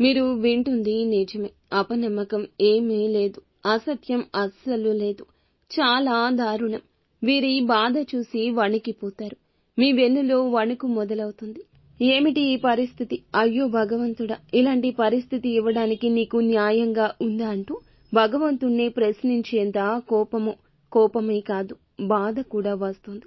మీరు వింటుంది నిజమే. అపనమ్మకం ఏమీ లేదు. అసత్యం అస్సలు లేదు. చాలా దారుణం. వీరి బాధ చూసి వణికిపోతారు. మీ వెన్నులో వణుకు మొదలవుతుంది. ఏమిటి ఈ పరిస్థితి? అయ్యో భగవంతుడా ఇలాంటి పరిస్థితి ఇవ్వడానికి నీకు న్యాయంగా ఉందా అంటూ భగవంతుణ్ణి ప్రశ్నించేంత కోపము కోపమే కాదు బాధ కూడా వస్తుంది.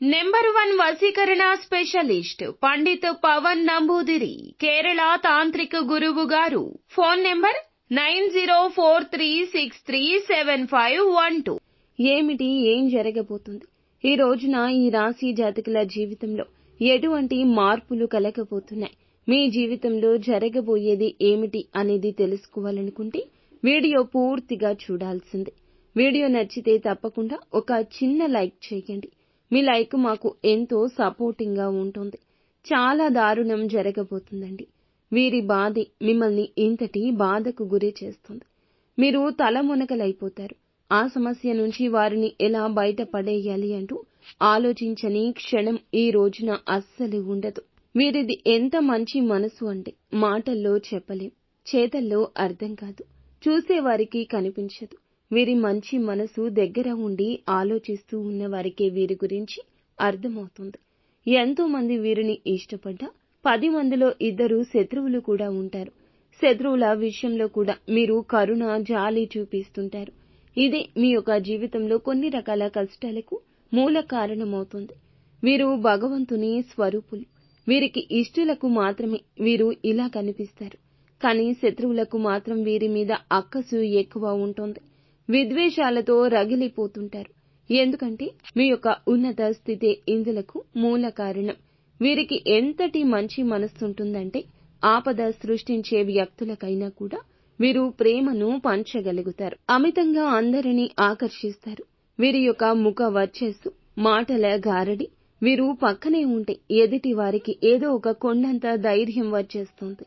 నెంబర్ వన్ వసీకరణ స్పెషలిస్ట్ పండిత్ పవన్ నంబూదిరి కేరళ తాంత్రిక గురువు గారు. Phone number nine zero four three six three seven five one two. ఏమిటి ఏం జరగబోతుంది? ఈ రోజున ఈ రాశి జాతకుల జీవితంలో ఎటువంటి మార్పులు కలగబోతున్నాయి? మీ జీవితంలో జరగబోయేది ఏమిటి అనేది తెలుసుకోవాలనుకుంటే వీడియో పూర్తిగా చూడాల్సిందే. వీడియో నచ్చితే తప్పకుండా ఒక చిన్న లైక్ చేయండి. మీ లైక్ మాకు ఎంతో సపోర్టింగ్గా ఉంటుంది. చాలా దారుణం జరగబోతుందండి. వీరి బాధి మిమ్మల్ని ఇంతటి బాధకు గురి చేస్తుంది. మీరు తలమునకలైపోతారు ఆ సమస్య నుంచి వారిని ఎలా బయట పడేయాలి అంటూ ఆలోచించని క్షణం ఈ రోజున అస్సలు ఉండదు. వీరిది ఎంత మంచి మనసు అంటే మాటల్లో చెప్పలేం. చేతల్లో అర్థం కాదు. చూసేవారికి కనిపించదు. వీరి మంచి మనసు దగ్గర ఉండి ఆలోచిస్తూ ఉన్న వారికే వీరి గురించి అర్థమవుతుంది. ఎంతో మంది వీరిని ఇష్టపడ్డా పది మందిలో ఇద్దరు శత్రువులు కూడా ఉంటారు. శత్రువుల విషయంలో కూడా మీరు కరుణ జాలి చూపిస్తుంటారు. ఇది మీ యొక్క జీవితంలో కొన్ని రకాల కష్టాలకు మూల కారణమవుతుంది. వీరు భగవంతుని స్వరూపులు. వీరికి ఇష్టులకు మాత్రమే వీరు ఇలా కనిపిస్తారు. కానీ శత్రువులకు మాత్రం వీరి మీద అక్కసు ఎక్కువ ఉంటుంది. విద్వేషాలతో రగిలిపోతుంటారు. ఎందుకంటే మీ యొక్క ఉన్నత స్థితి ఇందులకు మూల కారణం. వీరికి ఎంతటి మంచి మనస్సుంటుందంటే ఆపద సృష్టించే వ్యక్తులకైనా కూడా వీరు ప్రేమను పంచగలుగుతారు. అమితంగా అందరినీ ఆకర్షిస్తారు. వీరి యొక్క ముఖ వర్చస్సు మాటల గారడి వీరు పక్కనే ఉంటే ఎదుటి వారికి ఏదో ఒక కొండంత ధైర్యం వచ్చేస్తుంది.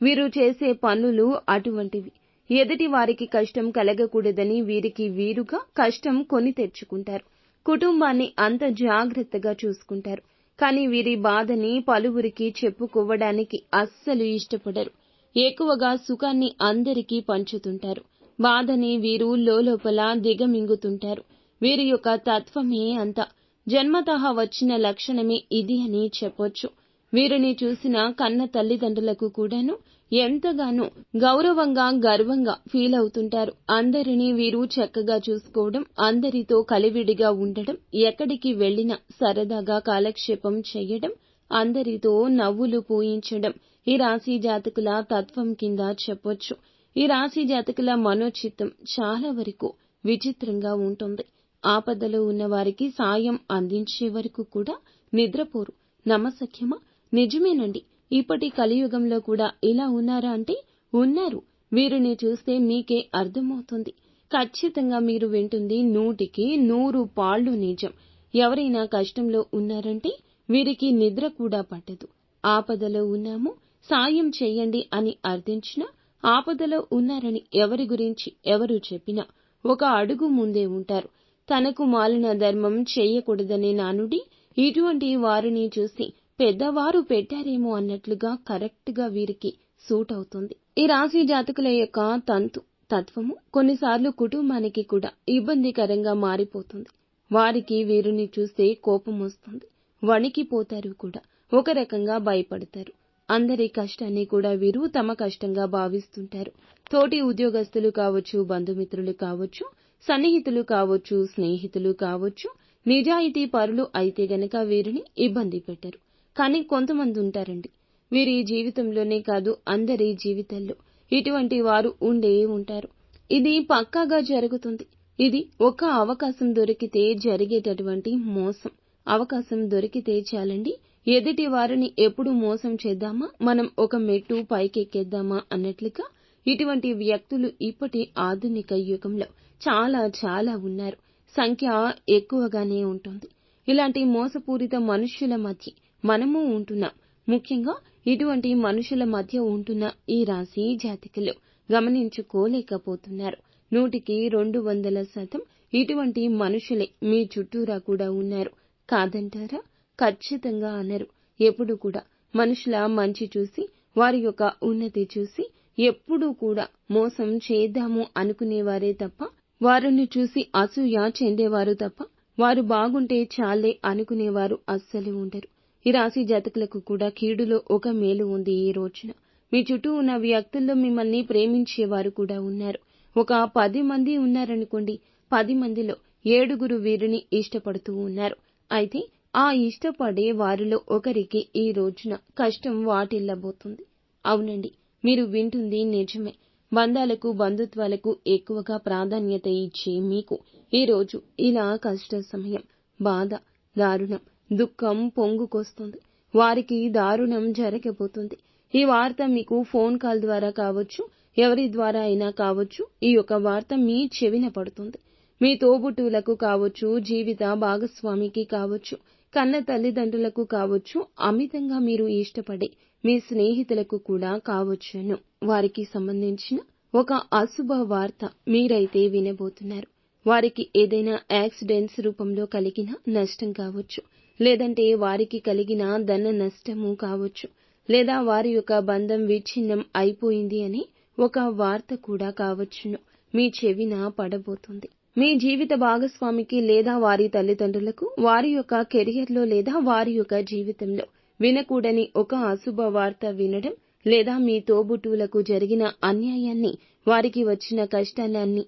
వీరు చేసే పనులు అటువంటివి. ఎదుటి వారికి కష్టం కలగకూడదని వీరికి వీరుగా కష్టం కొని తెచ్చుకుంటారు. కుటుంబాన్ని అంత జాగ్రత్తగా చూసుకుంటారు. కానీ వీరి బాధని పలువురికి చెప్పుకోవడానికి అస్సలు ఇష్టపడరు. ఎక్కువగా సుఖాన్ని అందరికీ పంచుతుంటారు. బాధని వీరు లోపల దిగమింగుతుంటారు. వీరి యొక్క తత్వమే అంత. జన్మతః వచ్చిన లక్షణమే ఇది అని చెప్పొచ్చు. వీరిని చూసిన కన్న తల్లిదండ్రులకు కూడాను ఎంతగానో గౌరవంగా గర్వంగా ఫీల్ అవుతుంటారు. అందరినీ వీరు చక్కగా చూసుకోవడం అందరితో కలివిడిగా ఉండడం ఎక్కడికి వెళ్ళినా సరదాగా కాలక్షేపం చేయడం అందరితో నవ్వులు పూయించడం ఈ రాశి జాతకుల తత్వం కింద చెప్పొచ్చు. ఈ రాశి జాతకుల మనోచిత్తం చాలా వరకు విచిత్రంగా ఉంటుంది. ఆపదలో ఉన్న వారికి సాయం అందించే వరకు కూడా నిద్రపోరు. నమ్మసఖ్యమా నిజమేనండి ఇప్పటి కలియుగంలో కూడా ఇలా ఉన్నారా అంటే ఉన్నారు. వీరిని చూస్తే మీకే అర్థమవుతుంది. ఖచ్చితంగా మీరు వింటుంది నూటికి నూరు పాళ్ళు నిజం. ఎవరైనా కష్టంలో ఉన్నారంటే వీరికి నిద్ర కూడా పట్టదు. ఆపదలో ఉన్నాము సాయం చెయ్యండి అని అర్థించినా ఆపదలో ఉన్నారని ఎవరి గురించి ఎవరు చెప్పినా ఒక అడుగు ముందే ఉంటారు. తనకు మాలిన ధర్మం చెయ్యకూడదనే నానుడి ఇటువంటి వారిని చూసి పెద్దవారు పెట్టారేమో అన్నట్లుగా కరెక్ట్గా వీరికి సూట్ అవుతుంది ఈ రాశి జాతకుల యొక్క తంతు తత్వము కొన్నిసార్లు కుటుంబానికి కూడా ఇబ్బందికరంగా మారిపోతుంది. వారికి వీరిని చూస్తే కోపం వస్తుంది. వణికిపోతారు కూడా. ఒక రకంగా భయపడతారు. అందరి కష్టాన్ని కూడా వీరు తమ కష్టంగా భావిస్తుంటారు. తోటి ఉద్యోగస్తులు కావచ్చు బంధుమిత్రులు కావచ్చు సన్నిహితులు కావచ్చు స్నేహితులు కావచ్చు నిజాయితీ పరులు అయితే గనక వీరిని ఇబ్బంది పెట్టరు. కానీ కొంతమంది ఉంటారండి. వీరి జీవితంలోనే కాదు అందరి జీవితాల్లో. ఇటువంటి వారు ఉండే ఉంటారు. ఇది పక్కాగా జరుగుతుంది. ఇది ఒక అవకాశం దొరికితే జరిగేటటువంటి మోసం. అవకాశం దొరికితే చాలండి. ఎదుటి వారిని ఎప్పుడు మోసం చేద్దామా? మనం ఒక మెట్టు పైకెక్కేద్దామా అన్నట్లుగా ఇటువంటి వ్యక్తులు ఇప్పటి ఆధునిక యుగంలో చాలా చాలా ఉన్నారు. సంఖ్య ఎక్కువగానే ఉంటుంది. ఇలాంటి మోసపూరిత మనుష్యుల మధ్య మనము ఉంటున్నాం. ముఖ్యంగా ఇటువంటి మనుషుల మధ్య ఉంటున్న ఈ రాశి జాతికలు గమనించుకోలేకపోతున్నారు. నూటికి రెండు వందల శాతం ఇటువంటి మనుషులే మీ చుట్టూరా కూడా ఉన్నారు. కాదంటారా? ఖచ్చితంగా అనరు. ఎప్పుడు కూడా మనుషుల మంచి చూసి వారి యొక్క ఉన్నతి చూసి ఎప్పుడూ కూడా మోసం చేద్దాము అనుకునేవారే తప్ప వారిని చూసి అసూయ చెందేవారు తప్ప వారు బాగుంటే చాలే అనుకునేవారు అస్సలు ఉండరు. ఈ రాశి జాతకులకు కూడా కీడులో ఒక మేలు ఉంది ఈ రోజున. మీ చుట్టూ ఉన్న వ్యక్తుల్లో మిమ్మల్ని ప్రేమించేవారు కూడా ఉన్నారు. ఒక పది మంది ఉన్నారనుకోండి పది మందిలో ఏడుగురు వీరిని ఇష్టపడుతూ ఉన్నారు. అయితే ఆ ఇష్టపడే వారిలో ఒకరికి ఈ రోజున కష్టం వాటిల్లబోతుంది. అవునండి మీరు వింటుంది నిజమే. బంధాలకు బంధుత్వాలకు ఎక్కువగా ప్రాధాన్యత ఇచ్చే మీకు ఈ రోజు ఇలా కష్ట సమయం బాధ దారుణం దుఃఖం పొంగుకొస్తుంది. వారికి దారుణం జరగబోతుంది. ఈ వార్త మీకు ఫోన్ కాల్ ద్వారా కావచ్చు ఎవరి ద్వారా అయినా కావచ్చు ఈ యొక్క వార్త మీ చెవిన పడుతుంది. మీ తోబుట్టువులకు కావచ్చు జీవిత భాగస్వామికి కావచ్చు కన్న తల్లిదండ్రులకు కావచ్చు అమితంగా మీరు ఇష్టపడే మీ స్నేహితులకు కూడా కావచ్చును. వారికి సంబంధించిన ఒక అశుభ వార్త మీరైతే వినబోతున్నారు. వారికి ఏదైనా యాక్సిడెంట్స్ రూపంలో కలిగిన నష్టం కావచ్చు. లేదంటే వారికి కలిగిన ధన నష్టము కావచ్చు. లేదా వారి యొక్క బంధం విచ్ఛిన్నం అయిపోయింది అని ఒక వార్త కూడా కావచ్చును. మీ చెవిన పడబోతుంది. మీ జీవిత భాగస్వామికి లేదా వారి తల్లిదండ్రులకు వారి యొక్క కెరియర్లో లేదా వారి యొక్క జీవితంలో వినకూడని ఒక అశుభ వార్త వినడం లేదా మీ తోబుట్టువులకు జరిగిన అన్యాయాన్ని వారికి వచ్చిన కష్టాన్ని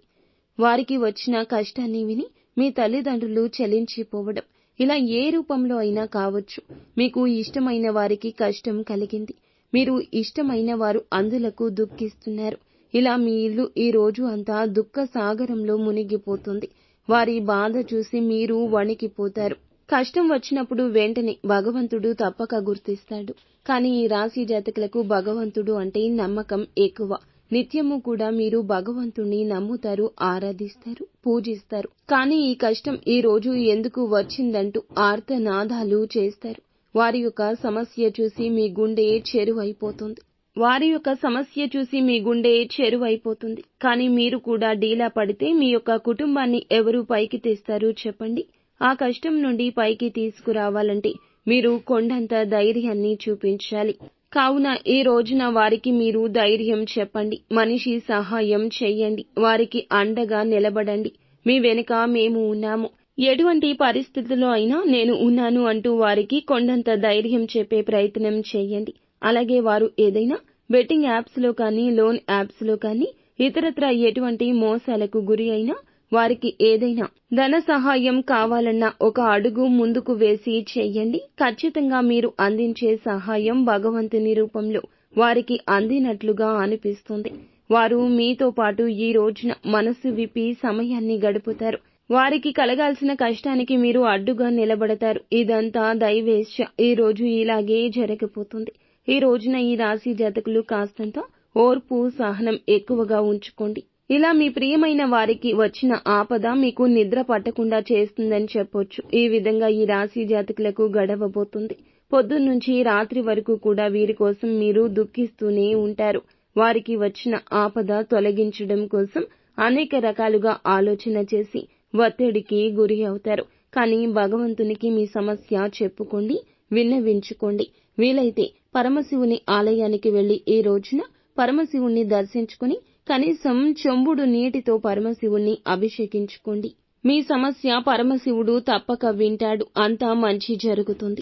వారికి వచ్చిన కష్టాన్ని విని మీ తల్లిదండ్రులు చలించిపోవడం ఇలా ఏ రూపంలో అయినా కావచ్చు. మీకు ఇష్టమైన వారికి కష్టం కలిగింది. మీరు ఇష్టమైన వారు అందులకు దుఃఖిస్తున్నారు. ఇలా మీ ఇల్లు ఈ రోజు అంతా దుఃఖ సాగరంలో మునిగిపోతుంది. వారి బాధ చూసి మీరు వణికిపోతారు. కష్టం వచ్చినప్పుడు వెంటనే భగవంతుడు తప్పక గుర్తిస్తాడు. కానీ ఈ రాశి జాతకులకు భగవంతుడు అంటే నమ్మకం ఎక్కువ. నిత్యము కూడా మీరు భగవంతుణ్ణి నమ్ముతారు ఆరాధిస్తారు పూజిస్తారు. కానీ ఈ కష్టం ఈ రోజు ఎందుకు వచ్చిందంటూ ఆర్తనాదాలు చేస్తారు. వారి యొక్క సమస్య చూసి మీ గుండె చెరువైపోతుంది. వారి యొక్క సమస్య చూసి మీ గుండె చెరువైపోతుంది. కానీ మీరు కూడా డీలా పడితే మీ యొక్క కుటుంబాన్ని ఎవరు పైకి తెస్తారు చెప్పండి. ఆ కష్టం నుండి పైకి తీసుకురావాలంటే మీరు కొండంత ధైర్యాన్ని చూపించాలి. కావున ఈ రోజున వారికి మీరు ధైర్యం చెప్పండి మనిషి సహాయం చెయ్యండి వారికి అండగా నిలబడండి. మీ వెనుక మేము ఉన్నాము. ఎటువంటి పరిస్థితుల్లో అయినా నేను ఉన్నాను అంటూ వారికి కొండంత ధైర్యం చెప్పే ప్రయత్నం చేయండి. అలాగే వారు ఏదైనా బెట్టింగ్ యాప్స్లో కానీ లోన్ యాప్స్లో కానీ ఇతరత్ర ఎటువంటి మోసాలకు గురి అయినా వారికి ఏదైనా ధన సహాయం కావాలన్నా ఒక అడుగు ముందుకు వేసి చెయ్యండి ఖచ్చితంగా మీరు అందించే సహాయం భగవంతుని రూపంలో వారికి అందినట్లుగా అనిపిస్తుంది. వారు మీతో పాటు ఈ రోజున మనసు విప్పి సమయాన్ని గడుపుతారు. వారికి కలగాల్సిన కష్టానికి మీరు అడ్డుగా నిలబడతారు. ఇదంతా దైవేశ ఈ రోజు ఇలాగే జరగబోతుంది. ఈ రోజున ఈ రాశి జాతకులు కాస్తంత ఓర్పు సహనం ఎక్కువగా ఉంచుకోండి. ఇలా మీ ప్రియమైన వారికి వచ్చిన ఆపద మీకు నిద్ర పట్టకుండా చేస్తుందని చెప్పొచ్చు. ఈ విధంగా ఈ రాశి జాతకులకు గడవబోతుంది. పొద్దున్నుంచి రాత్రి వరకు కూడా వీరి కోసం మీరు దుఃఖిస్తూనే ఉంటారు. వారికి వచ్చిన ఆపద తొలగించడం కోసం అనేక రకాలుగా ఆలోచన చేసి ఒత్తిడికి గురి అవుతారు. కానీ భగవంతునికి మీ సమస్య చెప్పుకోండి విన్నవించుకోండి. వీలైతే పరమశివుని ఆలయానికి వెళ్ళి ఈ రోజున పరమశివుణ్ణి దర్శించుకుని కనీసం చెంబుడు నీటితో పరమశివుణ్ణి అభిషేకించుకోండి. మీ సమస్య పరమశివుడు తప్పక వింటాడు. అంతా మంచి జరుగుతుంది.